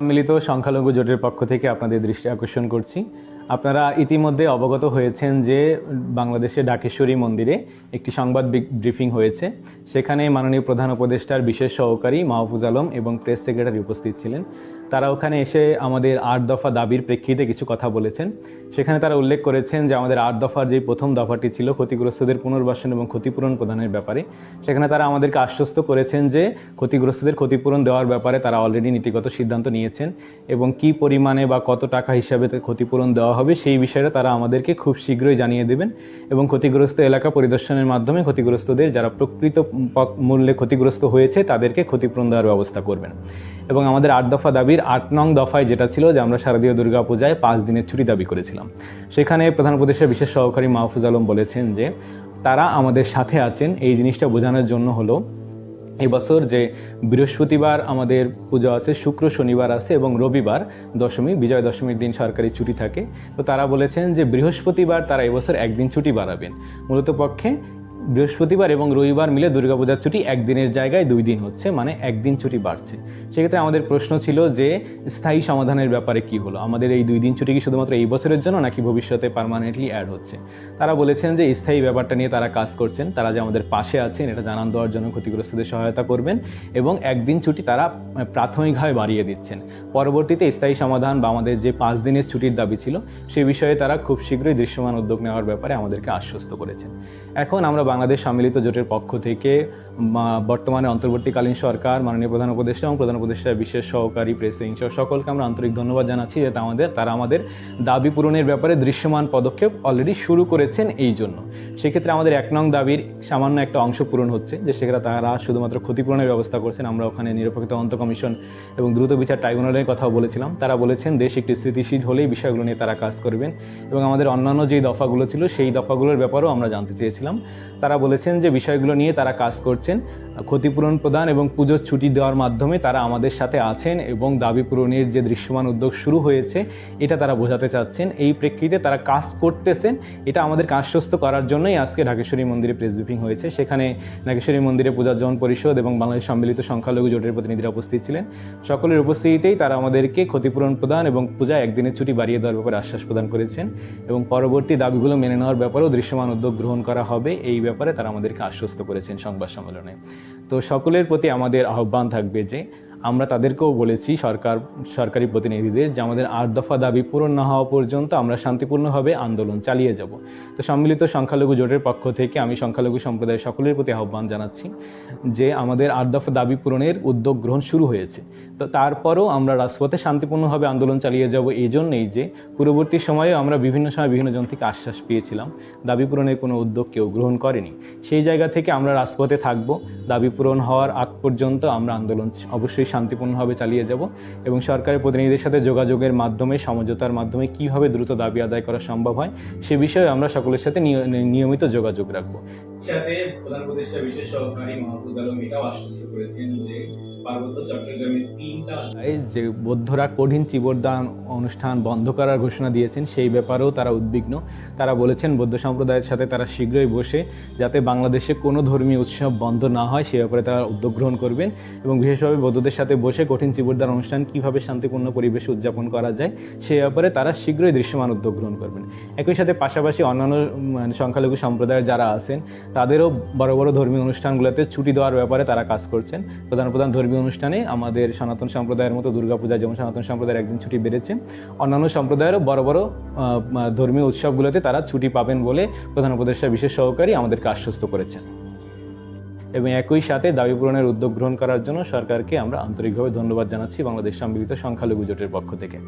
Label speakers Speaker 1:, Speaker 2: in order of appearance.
Speaker 1: সম্মিলিত সংখ্যালঘু জোটের পক্ষ থেকে আপনাদের দৃষ্টি আকর্ষণ করছি। আপনারা ইতিমধ্যে অবগত হয়েছেন যে বাংলাদেশের ডাকেশ্বরী মন্দিরে একটি সংবাদ ব্রিফিং হয়েছে। সেখানে মাননীয় প্রধান উপদেষ্টার বিশেষ সহকারী মাহফুজ আলম এবং প্রেস সেক্রেটারি উপস্থিত ছিলেন। তারা ওখানে এসে আমাদের আট দফা দাবির প্রেক্ষিতে কিছু কথা বলেছেন। সেখানে তারা উল্লেখ করেছেন যে আমাদের আট দফার যে প্রথম দফাটি ছিল ক্ষতিগ্রস্তদের পুনর্বাসন এবং ক্ষতিপূরণ প্রদানের ব্যাপারে, সেখানে তারা আমাদেরকে আশ্বস্ত করেছেন যে ক্ষতিগ্রস্তদের ক্ষতিপূরণ দেওয়ার ব্যাপারে তারা অলরেডি নীতিগত সিদ্ধান্ত নিয়েছেন এবং কি পরিমাণে বা কত টাকা হিসাবে ক্ষতিপূরণ দেওয়া হবে, সেই বিষয়টা তারা আমাদেরকে খুব শীঘ্রই জানিয়ে দেবেন এবং ক্ষতিগ্রস্ত এলাকা পরিদর্শনের মাধ্যমে ক্ষতিগ্রস্তদের যারা প্রকৃত মূল্যে ক্ষতিগ্রস্ত হয়েছে, তাদেরকে ক্ষতিপূরণ দেওয়ার ব্যবস্থা করবেন। এবং আমাদের আট দফা দাবির আট নং দফায় যেটা ছিল যে আমরা শারদীয় দুর্গা পূজায় পাঁচ দিনের ছুটি দাবি করেছিলাম। সেখানে প্রধান উপদেষ্টা, বিশেষ সহকারী মাহফুজ আলম বলেছেন যে তারা আমাদের সাথে আছেন। এই জিনিসটা বোঝানোর জন্য হলো এবছর যে বৃহস্পতিবার আমাদের পুজো আছে, শুক্র শনিবার আছে এবং রবিবার দশমী, বিজয় দশমীর দিন সরকারি ছুটি থাকে। তো তারা বলেছেন যে বৃহস্পতিবার তারা এবছর একদিন ছুটি বাড়াবেন। মূলত পক্ষে বৃহস্পতিবার এবং রবিবার মিলে দুর্গাপূজার ছুটি একদিনের জায়গায় দুই দিন হচ্ছে মানে একদিন ছুটি বাড়ছে। সেক্ষেত্রে আমাদের প্রশ্ন ছিল যে স্থায়ী সমাধানের ব্যাপারে কি হলো? আমাদের এই দুই দিন ছুটি কি শুধুমাত্র এই বছরের জন্য নাকি ভবিষ্যতে পারমানেন্টলি অ্যাড হচ্ছে? তারা বলেছেন যে স্থায়ী ব্যাপারটা নিয়ে তারা কাজ করছেন তারা যে আমাদের পাশে আছেন এটা জানান দেওয়ার জন্য ক্ষতিগ্রস্তদের সহায়তা করবেন এবং একদিন ছুটি তারা আহ, প্রাথমিকভাবে বাড়িয়ে দিচ্ছেন। পরবর্তীতে স্থায়ী সমাধান বা আমাদের যে পাঁচ দিনের ছুটির দাবি ছিল সে বিষয়ে তারা খুব শীঘ্রই দৃশ্যমান উদ্যোগ নেওয়ার ব্যাপারে আমাদেরকে আশ্বস্ত করেছেন। এখন আমরা বাংলাদেশ সম্মিলিত জোটের পক্ষ থেকে বর্তমানে অন্তর্বর্তীকালীন সরকার, মাননীয় প্রধান উপদেষ্টা এবং প্রধান উপদেষ্টার বিশেষ সহকারী প্রেস সহ সকলকে আমরা আন্তরিক ধন্যবাদ জানাচ্ছি যে আমাদের, তারা আমাদের দাবি পূরণের ব্যাপারে দৃশ্যমান পদক্ষেপ অলরেডি শুরু করেছেন এই জন্য। সেক্ষেত্রে আমাদের এক নং দাবির সামান্য একটা অংশ পূরণ হচ্ছে, যে সেক্ষেত্রে তারা শুধুমাত্র ক্ষতিপূরণের ব্যবস্থা করছেন। আমরা ওখানে নিরপেক্ষ তদন্ত কমিশন এবং দ্রুত বিচার ট্রাইব্যুনালের কথাও বলেছিলাম। তারা বলেছেন, দেশ একটি স্থিতিশীল হলেই বিষয়গুলো নিয়ে তারা কাজ করবেন এবং আমাদের অন্যান্য যেই দফাগুলো ছিল, সেই দফাগুলোর ব্যাপারেও আমরা জানতে চেয়েছিলাম। তারা বলেছেন যে বিষয়গুলো নিয়ে তারা কাজ করছেন। ক্ষতিপূরণ প্রদান এবং পুজোর ছুটি দেওয়ার মাধ্যমে তারা আমাদের সাথে আছেন এবং দাবি পূরণের যে দৃশ্যমান উদ্যোগ শুরু হয়েছে, এটা তারা বোঝাতে চাচ্ছেন। এই প্রেক্ষিতে তারা কাজ করতেছেন, এটা আমাদেরকে আশ্বস্ত করার জন্যই আজকে ঢাকেশ্বরী মন্দিরে প্রেস ব্রিফিং হয়েছে। সেখানে ঢাকেশ্বরী মন্দিরে পূজার্জন পরিষদ এবং বাংলাদেশ সম্মিলিত সংখ্যালঘু জোটের প্রতিনিধিরা উপস্থিত ছিলেন। সকলের উপস্থিতিতেই তারা আমাদেরকে ক্ষতিপূরণ প্রদান এবং পূজা একদিনের ছুটি বাড়িয়ে দেওয়ার ব্যাপারে আশ্বাস প্রদান করেছেন এবং পরবর্তী দাবিগুলো মেনে নেওয়ার ব্যাপারেও দৃশ্যমান উদ্যোগ গ্রহণ করা হবে। এই ব্যাপারে তারা আমাদেরকে আশ্বস্ত করেছেন সংবাদ সম্মেলনে। তো সকলের প্রতি আমাদের আহ্বান থাকবে যে আমরা তাদেরকেও বলেছি সরকার, সরকারি প্রতিনিধিদের যে আমাদের আট দফা দাবি পূরণ না হওয়া পর্যন্ত আমরা শান্তিপূর্ণভাবে আন্দোলন চালিয়ে যাব। তো সম্মিলিত সংখ্যালঘু জোটের পক্ষ থেকে আমি সংখ্যালঘু সম্প্রদায়ের সকলের প্রতি আহ্বান জানাচ্ছি যে আমাদের আট দফা দাবি পূরণের উদ্যোগ গ্রহণ শুরু হয়েছে। তো তারপরও আমরা রাজপথে শান্তিপূর্ণভাবে আন্দোলন চালিয়ে যাব এই জন্যেই যে পূর্ববর্তী সময়ে আমরা বিভিন্ন সময় বিভিন্ন জন থেকে আশ্বাস পেয়েছিলাম, দাবি পূরণের কোনো উদ্যোগ কেউ গ্রহণ করেনি। সেই জায়গা থেকে আমরা রাজপথে থাকব। দাবি পূরণ হওয়ার আগ পর্যন্ত আমরা আন্দোলন অবশ্যই শান্তিপূর্ণভাবে চালিয়ে যাব এবং সরকারের প্রতিনিধিদের সাথে যোগাযোগের মাধ্যমে, সমঝোতার মাধ্যমে কীভাবে দ্রুত দাবি আদায় করা সম্ভব হয়, সে বিষয়ে আমরা সকলের সাথে নিয়- নিয়মিত যোগাযোগ রাখব।
Speaker 2: সাথে প্রধান উপদেষ্টা, বিশেষ সহকারী মাহফুজ আলম এটাও আশ্বস্ত করেছেন যে
Speaker 1: যে বৌদ্ধরা কঠিন চিবরদান অনুষ্ঠান বন্ধ করার ঘোষণা দিয়েছেন, সেই ব্যাপারেও তারা উদ্বিগ্ন। তারা বলেছেন, বৌদ্ধ সম্প্রদায়ের সাথে তারা শীঘ্রই বসে যাতে বাংলাদেশে কোনো ধর্মীয় উৎসব বন্ধ না হয়, সে ব্যাপারে তারা উদ্যোগ গ্রহণ করবেন এবং বিশেষভাবে বৌদ্ধদের সাথে বসে কঠিন চিবরদান অনুষ্ঠান কীভাবে শান্তিপূর্ণ পরিবেশে উদযাপন করা যায়, সে ব্যাপারে তারা শীঘ্রই দৃশ্যমান উদ্যোগ গ্রহণ করবেন। একই সাথে পাশাপাশি অন্যান্য মানে সংখ্যালঘু সম্প্রদায়ের যারা আছেন, তাদেরও বড় বড় ধর্মীয় অনুষ্ঠানগুলোতে ছুটি দেওয়ার ব্যাপারে তারা কাজ করছেন। প্রধান প্রধান ধর্মীয় অনুষ্ঠানে আমাদের সনাতন সম্প্রদায়ের মতো দুর্গাপূজা যেমন সনাতন সম্প্রদায়ের একদিন ছুটি বেড়েছে, অন্যান্য সম্প্রদায়েরও বড় বড় ধর্মীয় উৎসবগুলোতে তারা ছুটি পাবেন বলে প্রধান উপদেষ্টা বিশেষ সহকারী আমাদেরকে আশ্বস্ত করেছেন। এবং একই সাথে দাবি পূরণের উদ্যোগ গ্রহণ করার জন্য সরকারকে আমরা আন্তরিকভাবে ধন্যবাদ জানাচ্ছি বাংলাদেশ সম্মিলিত সংখ্যালঘু জোটের পক্ষ থেকে।